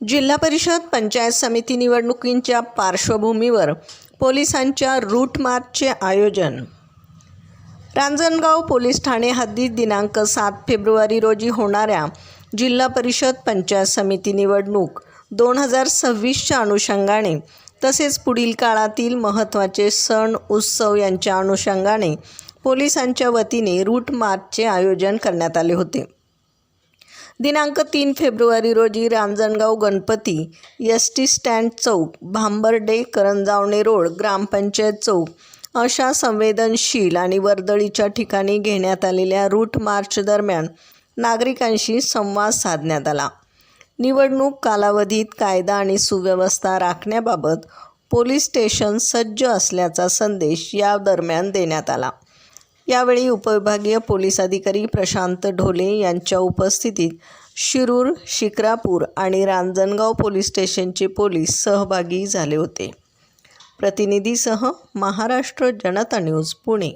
जिल्हा परिषद पंचायत समिती निवडणुकींच्या पार्श्वभूमीवर पोलिसांच्या रूट मार्चचे आयोजन. रांजणगाव पोलीस ठाणे हद्दीत दिनांक सात फेब्रुवारी रोजी होणाऱ्या जिल्हा परिषद पंचायत समिती निवडणूक दोन हजार सव्वीसच्या अनुषंगाने तसेच पुढील काळातील महत्त्वाचे सण उत्सव यांच्या अनुषंगाने पोलिसांच्या वतीने रूट मार्चचे आयोजन करण्यात आले होते. दिनांक तीन फेब्रुवारी रोजी Ranjangaon Ganpati S T stand चौक भांबर्डे करंजावणे रोड ग्रामपंचायत चौक अशा संवेदनशील आणि वर्दळीच्या ठिकाणी घेण्यात आलेल्या रूट मार्च दरम्यान नागरिकांशी संवाद साधण्यात आला. निवडणूक कालावधीत कायदा आणि सुव्यवस्था राखण्याबाबत पोलीस स्टेशन सज्ज असल्याचा संदेश या दरम्यान देण्यात आला. यावेळी उपविभागीय पोलीस अधिकारी प्रशांत ढोले यांच्या उपस्थितीत शिरूर शिक्रापूर आणि रांजणगाव पोलीस स्टेशनचे पोलीस सहभागी झाले होते. प्रतिनिधीसह महाराष्ट्र जनता न्यूज पुणे.